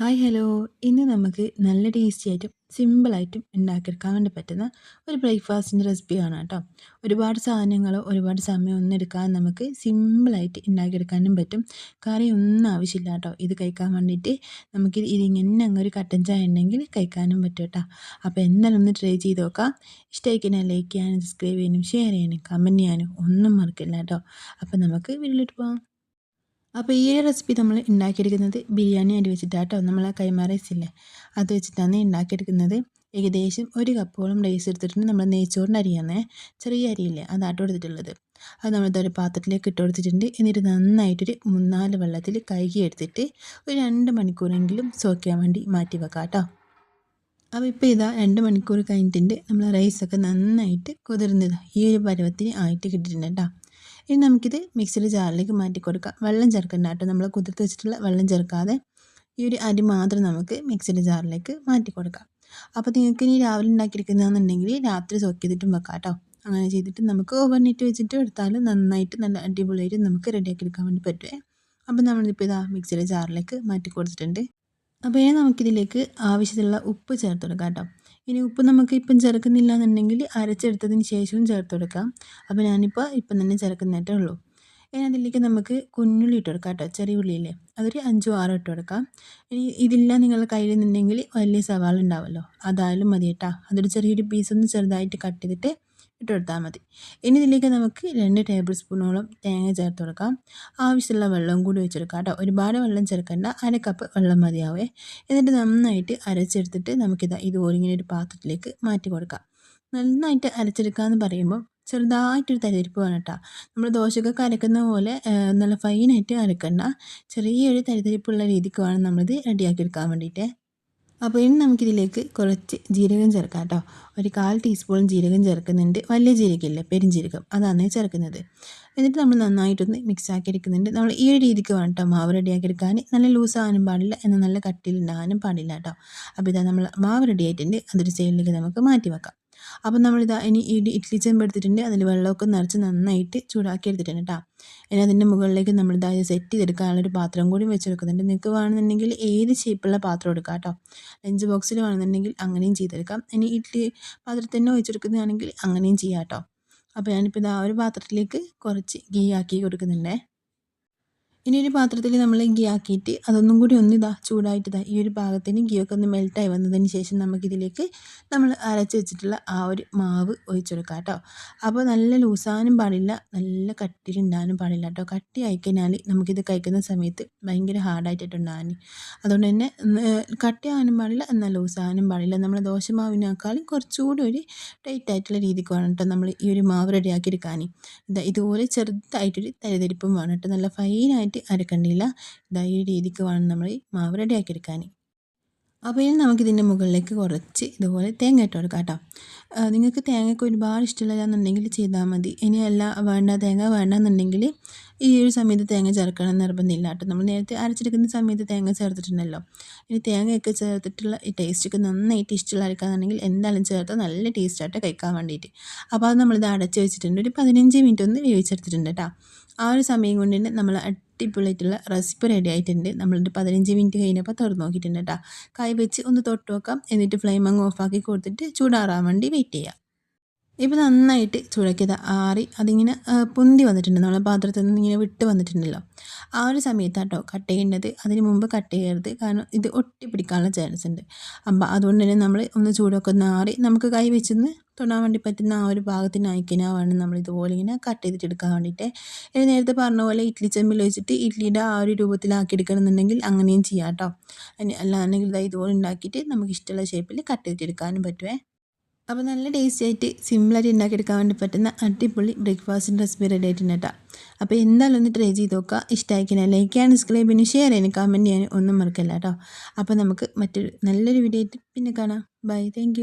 Hi hello. ഇന്ന് നമുക്ക് നല്ല ടേസ്റ്റി ആയിട്ടും സിമ്പിളായിട്ടും ഉണ്ടാക്കിയെടുക്കാൻ വേണ്ടി പറ്റുന്ന ഒരു ബ്രേക്ക്ഫാസ്റ്റിന്റെ റെസിപ്പിയാണ് കേട്ടോ. ഒരുപാട് സാധനങ്ങളോ ഒരുപാട് സമയം ഒന്നും എടുക്കാൻ നമുക്ക് സിമ്പിളായിട്ട് ഉണ്ടാക്കിയെടുക്കാനും പറ്റും. കറി ഒന്നും ആവശ്യമില്ല കേട്ടോ. ഇത് കഴിക്കാൻ വേണ്ടിയിട്ട് നമുക്ക് ഇതിങ്ങനെ അങ്ങ് ഒരു കട്ടൻ ചായ ഉണ്ടെങ്കിൽ കഴിക്കാനും പറ്റും കേട്ടോ. അപ്പോൾ എന്തായാലും ഒന്ന് ട്രൈ ചെയ്ത് നോക്കാം. ഇഷ്ടമായിക്കഴിഞ്ഞാൽ ലൈക്ക് ചെയ്യാനും സബ്സ്ക്രൈബ് ചെയ്യാനും ഷെയർ ചെയ്യാനും കമന്റ് ചെയ്യാനും ഒന്നും മറക്കില്ല കേട്ടോ. അപ്പോൾ നമുക്ക് വീട്ടിലിട്ട് പോകാം അപ്പോൾ ഈ ഒരു റെസിപ്പി നമ്മൾ ഉണ്ടാക്കിയെടുക്കുന്നത് ബിരിയാണി അരി വെച്ചിട്ടാട്ടോ. നമ്മൾ കൈമാ റൈസ് ഇല്ലേ അത് വെച്ചിട്ടാണ് ഉണ്ടാക്കിയെടുക്കുന്നത് ഏകദേശം ഒരു കപ്പോളം റൈസ് എടുത്തിട്ടുണ്ട് നമ്മൾ നെയ്ച്ചോറിന്റെ അരിയാണ്. ചെറിയ അരിയില്ലേ അതാട്ടോ എടുത്തിട്ടുള്ളത്. അത് നമ്മളിതൊരു പാത്രത്തിലേക്ക് ഇട്ട് കൊടുത്തിട്ടുണ്ട്. എന്നിട്ട് നന്നായിട്ടൊരു മൂന്നാൽ വെള്ളത്തിൽ കഴുകി എടുത്തിട്ട് ഒരു രണ്ട് മണിക്കൂറെങ്കിലും സോക്കാൻ വേണ്ടി മാറ്റി വെക്കാം കേട്ടോ അപ്പോൾ ഇപ്പോൾ ഇതാ രണ്ട് മണിക്കൂർ കഴിഞ്ഞിട്ടുണ്ട്. നമ്മൾ റൈസൊക്കെ നന്നായിട്ട് കുതിർന്നതാണ് ഈ ഒരു പരുവത്തിന് ആയിട്ട് കിട്ടിയിട്ടുണ്ട് കേട്ടോ. ഇനി നമുക്കിത് മിക്സിയുടെ ജാറിലേക്ക് മാറ്റി കൊടുക്കാം. വെള്ളം ചേർക്കണ്ട കേട്ടോ. നമ്മൾ കുതിർത്ത് വെച്ചിട്ടുള്ള വെള്ളം ചേർക്കാതെ ഈ ഒരു അരി മാത്രം നമുക്ക് മിക്സിയുടെ ജാറിലേക്ക് മാറ്റി കൊടുക്കാം. അപ്പോൾ നിങ്ങൾക്ക് ഇനി രാവിലെ ഉണ്ടാക്കിയിരിക്കുന്നതെന്നുണ്ടെങ്കിൽ രാത്രി സോക്ക് ചെയ്തിട്ടും വെക്കാം കേട്ടോ. അങ്ങനെ ചെയ്തിട്ട് നമുക്ക് ഓവർനൈറ്റ് വെച്ചിട്ട് എടുത്താൽ നന്നായിട്ട് നല്ല അടിപൊളിയായിട്ട് നമുക്ക് റെഡിയാക്കി എടുക്കാൻ വേണ്ടി പറ്റുമേ അപ്പോൾ നമ്മളിപ്പോൾ ഇതാ മിക്സിയുടെ ജാറിലേക്ക് മാറ്റി കൊടുത്തിട്ടുണ്ട്. അപ്പോൾ ഇനി നമുക്കിതിലേക്ക് ആവശ്യത്തിലുള്ള ഉപ്പ് ചേർത്ത് കൊടുക്കാം കേട്ടോ. ഇനി ഉപ്പ് നമുക്ക് ഇപ്പം ചേർക്കുന്നില്ല എന്നുണ്ടെങ്കിൽ അരച്ചെടുത്തതിന് ശേഷവും ചേർത്ത് കൊടുക്കാം. അപ്പോൾ ഞാനിപ്പോൾ ഇപ്പം തന്നെ ചേർക്കുന്നതേ ഉള്ളൂ. ഇനി അതിലേക്ക് നമുക്ക് കുഞ്ഞുള്ളി ഇട്ട് കൊടുക്കാം കേട്ടോ ചെറിയ ഉള്ളിയില്ലേ. അതൊരു അഞ്ചോ ആറോ ഇട്ട് കൊടുക്കാം. ഇനി ഇതില്ല നിങ്ങളുടെ കയ്യിൽ നിന്നുണ്ടെങ്കിൽ വലിയ സവാള ഉണ്ടാവുമല്ലോ അതായാലും മതി കേട്ടോ. അതൊരു ചെറിയൊരു പീസൊന്ന് ചെറുതായിട്ട് കട്ട് ചെയ്തിട്ട് ഇട്ട് കൊടുത്താൽ മതി. ഇനി ഇതിലേക്ക് നമുക്ക് രണ്ട് ടേബിൾ സ്പൂണോളം തേങ്ങ ചേർത്ത് കൊടുക്കാം. ആവശ്യമുള്ള വെള്ളം കൂടി വെച്ചെടുക്കാം കേട്ടോ. ഒരുപാട് വെള്ളം ചേർക്കേണ്ട. അര കപ്പ് വെള്ളം മതിയാവേ. എന്നിട്ട് നന്നായിട്ട് അരച്ചെടുത്തിട്ട് നമുക്കിത് ഇതുപോലെ ഇങ്ങനെ ഒരു പാത്രത്തിലേക്ക് മാറ്റി കൊടുക്കാം. നന്നായിട്ട് അരച്ചെടുക്കുക എന്ന് പറയുമ്പോൾ ചെറുതായിട്ടൊരു തരിതരിപ്പ് വേണം കേട്ടോ. നമ്മൾ ദോശക്കൊക്കെ അരക്കുന്ന പോലെ നല്ല ഫൈനായിട്ട് അരക്കണ്ട. ചെറിയൊരു തരിതരിപ്പുള്ള രീതിക്ക് വേണം നമ്മളിത് റെഡിയാക്കി എടുക്കാൻ വേണ്ടിയിട്ട്. അപ്പോൾ ഇനി നമുക്കിതിലേക്ക് കുറച്ച് ജീരകം ചേർക്കാം കേട്ടോ. ഒരു കാൽ ടീസ്പൂൺ ജീരകം ചേർക്കുന്നുണ്ട്. വലിയ ജീരകമില്ല പെരുംജീരകം. അതാണ് ചേർക്കുന്നത്. എന്നിട്ട് നമ്മൾ നന്നായിട്ടൊന്ന് മിക്സ് ആക്കി എടുക്കുന്നുണ്ട് നമ്മൾ ഈ ഒരു രീതിക്ക് വേണം കേട്ടോ മാവ് റെഡിയാക്കി എടുക്കാൻ നല്ല ലൂസ് ആകാനും പാടില്ല എന്നാൽ നല്ല കട്ടിയിലുണ്ടാകാനും പാടില്ല കേട്ടോ. അപ്പോൾ ഇതാ നമ്മൾ മാവ് റെഡി ആയിട്ടുണ്ട്. അതൊരു സൈഡിലേക്ക് നമുക്ക് മാറ്റി വെക്കാം. അപ്പം നമ്മളിതാ ഇനി ഈ ഇഡ്ഡലി ചെമ്പ് എടുത്തിട്ടുണ്ട്. അതിൽ വെള്ളമൊക്കെ നിറച്ച് നന്നായിട്ട് ചൂടാക്കി എടുത്തിട്ടുണ്ട് കേട്ടോ ഇനി അതിന്റെ മുകളിലേക്ക് നമ്മളിതാ സെറ്റ് ചെയ്തെടുക്കാനുള്ളൊരു പാത്രം കൂടി വെച്ചെടുക്കുന്നുണ്ട്. നിങ്ങൾക്ക് വേണമെന്നുണ്ടെങ്കിൽ ഏത് ഷേപ്പുള്ള പാത്രം എടുക്കാം കേട്ടോ ലഞ്ച് ബോക്സിൽ വേണമെന്നുണ്ടെങ്കിൽ അങ്ങനെയും ചെയ്തെടുക്കാം. ഇനി ഇഡ്ഡലി പാത്രത്തിൽ തന്നെ വെച്ചെടുക്കുന്നതാണെങ്കിൽ അങ്ങനെയും ചെയ്യാം കേട്ടോ അപ്പോൾ ഞാനിപ്പോൾ ഇതാ ഒരു പാത്രത്തിലേക്ക് കുറച്ച് ഗീ ആക്കി കൊടുക്കുന്നുണ്ടേ. ഇനി ഒരു പാത്രത്തിൽ നമ്മൾ ഗീ ആക്കിയിട്ട് അതൊന്നും കൂടി ഒന്ന് ഇതാ ചൂടായിട്ട് ഇതാ ഈ ഒരു ഭാഗത്തിന് പാകത്തിന് ഒക്കെ ഒന്ന് മെൽട്ടായി വന്നതിന് ശേഷം നമുക്കിതിലേക്ക് നമ്മൾ അരച്ച് വെച്ചിട്ടുള്ള ആ ഒരു മാവ് ഒഴിച്ചെടുക്കാം കേട്ടോ. അപ്പോൾ നല്ല ലൂസാനും പാടില്ല നല്ല കട്ടിലുണ്ടാകാനും പാടില്ല കേട്ടോ. കട്ടി ആയിക്കഴിഞ്ഞാൽ നമുക്കിത് കഴിക്കുന്ന സമയത്ത് ഭയങ്കര ഹാർഡായിട്ടുണ്ടാകാൻ അതുകൊണ്ട് തന്നെ കട്ടി ആകാനും പാടില്ല എന്നാൽ ലൂസാകാനും പാടില്ല. നമ്മൾ ദോശമാവിനേക്കാളും കുറച്ചുകൂടി ഒരു ടൈറ്റ് ആയിട്ടുള്ള രീതിക്ക് വേണം കേട്ടോ നമ്മൾ ഈ ഒരു മാവ് റെഡിയാക്കി എടുക്കാൻ. ഇതാ ഇതുപോലെ ചെറുതായിട്ടൊരു തരിതരിപ്പും വേണം കേട്ടോ. നല്ല ഫൈനായിട്ട് നന്നായിട്ട് അരക്കണ്ടില്ല ഇതാ ഈ രീതിക്ക് വേണം നമ്മൾ മാവ് റെഡിയാക്കി എടുക്കാൻ. അപ്പോൾ ഇനി നമുക്കിതിന്റെ മുകളിലേക്ക് കുറച്ച് ഇതുപോലെ തേങ്ങ ഇട്ട് കൊടുക്കാം കേട്ടോ. നിങ്ങൾക്ക് തേങ്ങയ്ക്ക് ഒരുപാട് ഇഷ്ടമില്ലാന്നുണ്ടെങ്കിൽ ചെയ്താൽ മതി. ഇനി അല്ല വേണ്ട തേങ്ങ വേണ്ടെന്നുണ്ടെങ്കിൽ ഈ ഒരു സമയത്ത് തേങ്ങ ചേർക്കണം നിർബന്ധമില്ല കേട്ടോ. നമ്മൾ നേരത്തെ അരച്ചെടുക്കുന്ന സമയത്ത് തേങ്ങ ചേർത്തിട്ടുണ്ടല്ലോ. ഇനി തേങ്ങയൊക്കെ ചേർത്തിട്ടുള്ള ഈ ടേസ്റ്റൊക്കെ നന്നായിട്ട് ഇഷ്ടമുള്ള അരക്കാന്നുണ്ടെങ്കിൽ എന്തായാലും ചേർത്ത് നല്ല ടേസ്റ്റായിട്ട് കഴിക്കാൻ വേണ്ടിയിട്ട്. അപ്പോൾ അത് നമ്മളിത് അടച്ച് വെച്ചിട്ടുണ്ട്. ഒരു പതിനഞ്ച് മിനിറ്റ് ഒന്ന് വേവിച്ചെടുത്തിട്ടുണ്ട് കേട്ടോ. ആ ഒരു സമയം കൊണ്ട് തന്നെ നമ്മൾ അടിപൊളിയായിട്ടുള്ള റെസിപ്പി റെഡി ആയിട്ടുണ്ട്. നമ്മളൊരു പതിനഞ്ച് മിനിറ്റ് കഴിഞ്ഞപ്പോൾ തുറന്ന് നോക്കിയിട്ടുണ്ട് കേട്ടോ. കൈ വെച്ച് ഒന്ന് തൊട്ട് വെക്കാം എന്നിട്ട് ഫ്ലെയിം അങ്ങ് ഓഫാക്കി കൊടുത്തിട്ട് ചൂടാറാൻ വേണ്ടി വെയിറ്റ് ചെയ്യാം. ഇപ്പോൾ നന്നായിട്ട് ചുഴക്കിയത് ആറി അതിങ്ങനെ പൊന്തി വന്നിട്ടുണ്ട് നമ്മളെ പാത്രത്തിൽ നിന്ന് ഇങ്ങനെ വിട്ട് വന്നിട്ടുണ്ടല്ലോ. ആ ഒരു സമയത്താട്ടോ കട്ട് ചെയ്യേണ്ടത്. അതിന് മുമ്പ് കട്ട് ചെയ്യരുത്. കാരണം ഇത് ഒട്ടിപ്പിടിക്കാനുള്ള ചാൻസ് ഉണ്ട്. അപ്പം അതുകൊണ്ട് തന്നെ നമ്മൾ ഒന്ന് ചൂടൊക്കെ ഒന്ന് ആറി നമുക്ക് കൈ വെച്ചൊന്ന് തൊടാൻ വേണ്ടി പറ്റുന്ന ആ ഒരു ഭാഗത്തിന് അയക്കിനാ വേണം നമ്മൾ ഇതുപോലെ ഇങ്ങനെ കട്ട് ചെയ്തിട്ട് എടുക്കാൻ വേണ്ടിയിട്ട്. ഇനി നേരത്തെ പറഞ്ഞ പോലെ ഇഡ്ഡലി ചെമ്പിൽ വെച്ചിട്ട് ഇഡ്ഡലിയുടെ ആ ഒരു രൂപത്തിലാക്കി എടുക്കണമെന്നുണ്ടെങ്കിൽ അങ്ങനെയും ചെയ്യാം കേട്ടോ അല്ലാന്നുണ്ടെങ്കിൽ ഇതാ ഇതുപോലെ ഉണ്ടാക്കിയിട്ട് നമുക്ക് ഇഷ്ടമുള്ള ഷേപ്പിൽ കട്ട് ചെയ്തിട്ട് എടുക്കാനും പറ്റുമേ അപ്പോൾ നല്ല ടേസ്റ്റി ആയിട്ട് സിമ്പിളായിട്ട് ഉണ്ടാക്കിയെടുക്കാൻ വേണ്ടി പറ്റുന്ന അടിപൊളി ബ്രേക്ക്ഫാസ്റ്റിന്റെ റെസിപ്പി റെഡി ആയിട്ടുണ്ട് കേട്ടോ. അപ്പോൾ എന്തായാലും ഒന്ന് ട്രൈ ചെയ്ത് നോക്കുക. ഇഷ്ടമായിക്കിനെ ലൈക്ക് ചെയ്യാൻ സബ്സ്ക്രൈബ് ചെയ്യാൻ ഷെയർ ചെയ്യാൻ കമന്റ് ചെയ്യാൻ ഒന്നും മറക്കല്ല കേട്ടോ. അപ്പോൾ നമുക്ക് മറ്റൊരു നല്ലൊരു വീഡിയോ ആയിട്ട് പിന്നെ കാണാം. Bye thank